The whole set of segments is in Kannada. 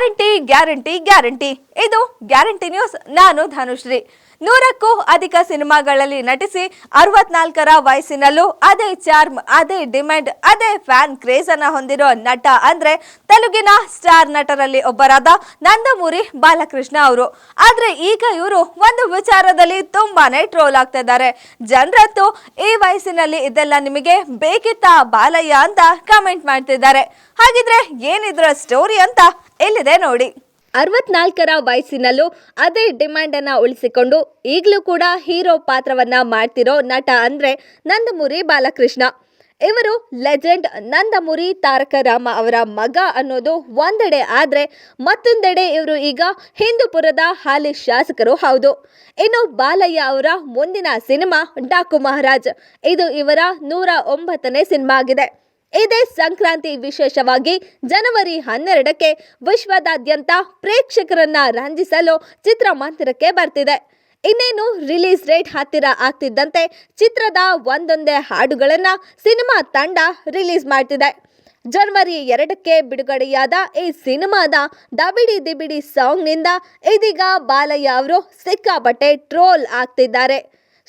Guarantee guarantee guarantee. ಇದು ಗ್ಯಾರಂಟಿ ನ್ಯೂಸ್. ನಾನು ಧನುಶ್ರೀ. ನೂರಕ್ಕೂ ಅಧಿಕ ಸಿನಿಮಾಗಳಲ್ಲಿ ನಟಿಸಿ ಅರವತ್ನಾಲ್ಕರ ವಯಸ್ಸಿನಲ್ಲೂ ಅದೇ ಚಾರ್ಮ್, ಅದೇ ಡಿಮ್ಯಾಂಡ್, ಅದೇ ಫ್ಯಾನ್ ಕ್ರೇಜ್ ಅನ್ನ ಹೊಂದಿರೋ ನಟ ಅಂದ್ರೆ ತೆಲುಗಿನ ಸ್ಟಾರ್ ನಟರಲ್ಲಿ ಒಬ್ಬರಾದ ನಂದಮೂರಿ ಬಾಲಕೃಷ್ಣ ಅವರು. ಆದ್ರೆ ಈಗ ಇವರು ಒಂದು ವಿಚಾರದಲ್ಲಿ ತುಂಬಾನೇ ಟ್ರೋಲ್ ಆಗ್ತಾ ಇದ್ದಾರೆ. ಜನರಂತೂ ಈ ವಯಸ್ಸಿನಲ್ಲಿ ಇದೆಲ್ಲ ನಿಮಗೆ ಬೇಕಿತ್ತ ಬಾಲಯ್ಯ ಅಂತ ಕಮೆಂಟ್ ಮಾಡ್ತಿದ್ದಾರೆ. ಹಾಗಿದ್ರೆ ಏನಿದ್ರ ಸ್ಟೋರಿ ಅಂತ ಇಲ್ಲಿದೆ ನೋಡಿ. ಅರವತ್ನಾಲ್ಕರ ವಯಸ್ಸಿನಲ್ಲೂ ಅದೇ ಡಿಮ್ಯಾಂಡ್ ಅನ್ನ ಉಳಿಸಿಕೊಂಡು ಈಗಲೂ ಕೂಡ ಹೀರೋ ಪಾತ್ರವನ್ನ ಮಾಡ್ತಿರೋ ನಟ ಅಂದ್ರೆ ನಂದಮುರಿ ಬಾಲಕೃಷ್ಣ. ಇವರು ಲೆಜೆಂಡ್ ನಂದಮುರಿ ತಾರಕ ರಾಮ ಅವರ ಮಗ ಅನ್ನೋದು ಒಂದೆಡೆ ಆದರೆ ಮತ್ತೊಂದೆಡೆ ಇವರು ಈಗ ಹಿಂದೂಪುರದ ಹಾಲಿ ಶಾಸಕರು ಹೌದು. ಇನ್ನು ಬಾಲಯ್ಯ ಅವರ ಮುಂದಿನ ಸಿನಿಮಾ ಡಾಕು ಮಹಾರಾಜ್. ಇದು ಇವರ ನೂರ ಒಂಬತ್ತನೇ ಸಿನಿಮಾ ಆಗಿದೆ. ಇದೇ ಸಂಕ್ರಾಂತಿ ವಿಶೇಷವಾಗಿ ಜನವರಿ ಹನ್ನೆರಡಕ್ಕೆ ವಿಶ್ವದಾದ್ಯಂತ ಪ್ರೇಕ್ಷಕರನ್ನ ರಂಜಿಸಲು ಚಿತ್ರಮಂದಿರಕ್ಕೆ ಬರ್ತಿದೆ. ಇನ್ನೇನು ರಿಲೀಸ್ ಡೇಟ್ ಹತ್ತಿರ ಆಗ್ತಿದ್ದಂತೆ ಚಿತ್ರದ ಒಂದೊಂದೇ ಹಾಡುಗಳನ್ನ ಸಿನಿಮಾ ತಂಡ ರಿಲೀಸ್ ಮಾಡ್ತಿದೆ. ಜನವರಿ ಎರಡಕ್ಕೆ ಬಿಡುಗಡೆಯಾದ ಈ ಸಿನಿಮಾದ ದಬಿಡಿ ದಿಬಿಡಿ ಸಾಂಗ್ನಿಂದ ಇದೀಗ ಬಾಲಯ್ಯ ಅವರು ಸಿಕ್ಕಾಪಟ್ಟೆ ಟ್ರೋಲ್ ಆಗ್ತಿದ್ದಾರೆ.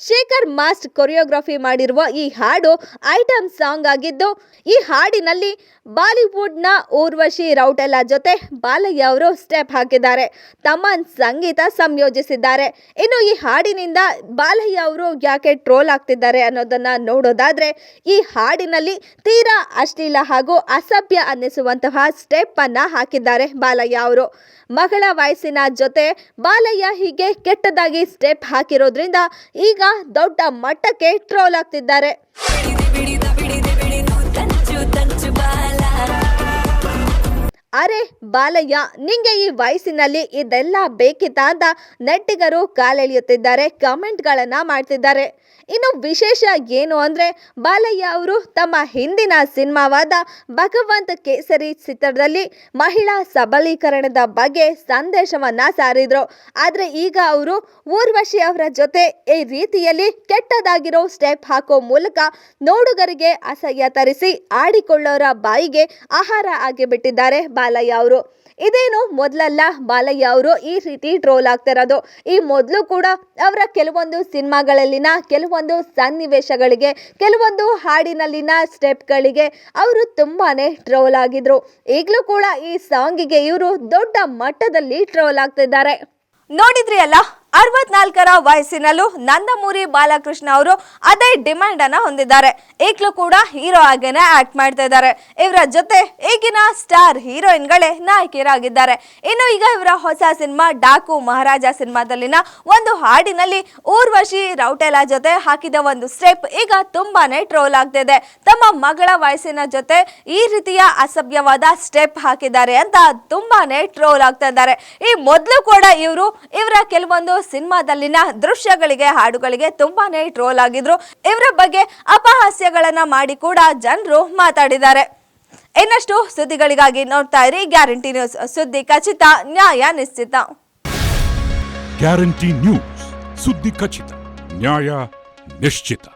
ಶೇಖರ್ ಮಾಸ್ಟ್ ಕೊರಿಯೋಗ್ರಫಿ ಮಾಡಿರುವ ಈ ಹಾಡು ಐಟಮ್ ಸಾಂಗ್ ಆಗಿದ್ದು, ಈ ಹಾಡಿನಲ್ಲಿ ಬಾಲಿವುಡ್ನ ಊರ್ವಶಿ ರೌಟೆಲ್ಲ ಜೊತೆ ಬಾಲಯ್ಯ ಅವರು ಸ್ಟೆಪ್ ಹಾಕಿದ್ದಾರೆ. ತಮ್ಮನ್ ಸಂಗೀತ ಸಂಯೋಜಿಸಿದ್ದಾರೆ. ಇನ್ನು ಈ ಹಾಡಿನಿಂದ ಬಾಲಯ್ಯ ಅವರು ಯಾಕೆ ಟ್ರೋಲ್ ಆಗ್ತಿದ್ದಾರೆ ಅನ್ನೋದನ್ನ ನೋಡೋದಾದ್ರೆ, ಈ ಹಾಡಿನಲ್ಲಿ ತೀರಾ ಅಶ್ಲೀಲ ಹಾಗೂ ಅಸಭ್ಯ ಅನ್ನಿಸುವಂತಹ ಸ್ಟೆಪ್ ಅನ್ನ ಹಾಕಿದ್ದಾರೆ ಬಾಲಯ್ಯ ಅವರು. ಮಗಳ ವಯಸ್ಸಿನ ಜೊತೆ ಬಾಲಯ್ಯ ಹೀಗೆ ಕೆಟ್ಟದಾಗಿ ಸ್ಟೆಪ್ ಹಾಕಿರೋದ್ರಿಂದ ಈಗ ದೊಡ್ಡ ಮಟ್ಟಕ್ಕೆ ಟ್ರೋಲ್ ಆಗ್ತಿದ್ದಾರೆ ಅರೆ ಬಾಲಯ್ಯ, ನಿಂಗೆ ಈ ವಯಸ್ಸಿನಲ್ಲಿ ಇದೆಲ್ಲ ಬೇಕಿತ್ತಾ ಅಂತ ನೆಟ್ಟಿಗರು ಕಾಲೆಳೆಯುತ್ತಿದ್ದಾರೆ, ಕಾಮೆಂಟ್ಗಳನ್ನು ಮಾಡ್ತಿದ್ದಾರೆ. ಇನ್ನು ವಿಶೇಷ ಏನು ಅಂದರೆ, ಬಾಲಯ್ಯ ಅವರು ತಮ್ಮ ಹಿಂದಿನ ಸಿನಿಮಾವಾದ ಭಗವಂತ ಕೇಸರಿ ಚಿತ್ರದಲ್ಲಿ ಮಹಿಳಾ ಸಬಲೀಕರಣದ ಬಗ್ಗೆ ಸಂದೇಶವನ್ನು ಸಾರಿದ್ರು. ಆದರೆ ಈಗ ಅವರು ಊರ್ವಶಿ ಅವರ ಜೊತೆ ಈ ರೀತಿಯಲ್ಲಿ ಕೆಟ್ಟದಾಗಿರೋ ಸ್ಟೆಪ್ ಹಾಕೋ ಮೂಲಕ ನೋಡುಗರಿಗೆ ಅಸಹ್ಯ ತರಿಸಿ ಆಡಿಕೊಳ್ಳೋರ ಬಾಯಿಗೆ ಆಹಾರ ಆಗಿಬಿಟ್ಟಿದ್ದಾರೆ ಬಾಲಯ್ಯ ಅವರು. ಇದೇನು ಮೊದಲಲ್ಲ ಬಾಲಯ್ಯ ಅವರು ಈ ರೀತಿ ಟ್ರೋಲ್ ಆಗ್ತಿರೋದು. ಈ ಮೊದಲು ಕೂಡ ಅವರ ಕೆಲವೊಂದು ಸಿನಿಮಾಗಳಲ್ಲಿನ ಕೆಲವೊಂದು ಸನ್ನಿವೇಶಗಳಿಗೆ, ಕೆಲವೊಂದು ಹಾಡಿನಲ್ಲಿನ ಸ್ಟೆಪ್ಗಳಿಗೆ ಅವರು ತುಂಬಾನೇ ಟ್ರೋಲ್ ಆಗಿದ್ರು. ಈಗಲೂ ಕೂಡ ಈ ಸಾಂಗಿಗೆ ಇವರು ದೊಡ್ಡ ಮಟ್ಟದಲ್ಲಿ ಟ್ರೋಲ್ ಆಗ್ತಿದ್ದಾರೆ. ನೋಡಿದ್ರಿ ಅಲ್ಲ ಅರವತ್ನಾಲ್ಕರ ವಯಸ್ಸಿನಲ್ಲೂ ನಂದಮೂರಿ ಬಾಲಕೃಷ್ಣ ಅವರು ಅದೇ ಡಿಮ್ಯಾಂಡ್ ಅನ್ನ ಹೊಂದಿದ್ದಾರೆ. ಈಗಲೂ ಕೂಡ ಹೀರೋ ಆಗೇನೆ ಆಕ್ಟ್ ಮಾಡ್ತಾ ಇದ್ದಾರೆ. ಇವರ ಜೊತೆ ಈಗಿನ ಸ್ಟಾರ್ ಹೀರೋಯಿನ್ಗಳೇ ನಾಯಕಿಯರಾಗಿದ್ದಾರೆ. ಇನ್ನು ಈಗ ಇವರ ಹೊಸ ಸಿನಿಮಾ ಡಾಕು ಮಹಾರಾಜ ಸಿನಿಮಾದಲ್ಲಿನ ಒಂದು ಹಾಡಿನಲ್ಲಿ ಊರ್ವಶಿ ರೌಟೆಲಾ ಜೊತೆ ಹಾಕಿದ ಒಂದು ಸ್ಟೆಪ್ ಈಗ ತುಂಬಾನೇ ಟ್ರೋಲ್ ಆಗ್ತಿದೆ ತಮ್ಮ ಮಗಳ ವಯಸ್ಸಿನ ಜೊತೆ ಈ ರೀತಿಯ ಅಸಭ್ಯವಾದ ಸ್ಟೆಪ್ ಹಾಕಿದ್ದಾರೆ ಅಂತ ತುಂಬಾನೇ ಟ್ರೋಲ್ ಆಗ್ತಾ ಇದ್ದಾರೆ. ಈ ಮೊದಲು ಕೂಡ ಇವರು, ಇವರ ಕೆಲವೊಂದು ಸಿನಿಮಾದಲ್ಲಿನ ದೃಶ್ಯಗಳಿಗೆ, ಹಾಡುಗಳಿಗೆ ತುಂಬಾನೇ ಟ್ರೋಲ್ ಆಗಿದ್ರು. ಇವರ ಬಗ್ಗೆ ಅಪಹಾಸ್ಯಗಳನ್ನ ಮಾಡಿ ಕೂಡ ಜನರು ಮಾತಾಡಿದ್ದಾರೆ. ಇನ್ನಷ್ಟು ಸುದ್ದಿಗಳಿಗಾಗಿ ನೋಡ್ತಾ ಇರಿ ಗ್ಯಾರಂಟಿ ನ್ಯೂಸ್. ಸುದ್ದಿ ಖಚಿತ, ನ್ಯಾಯ ನಿಶ್ಚಿತ. Guarantee news. ಸುದ್ದಿ ಖಚಿತ, ನ್ಯಾಯ ನಿಶ್ಚಿತ.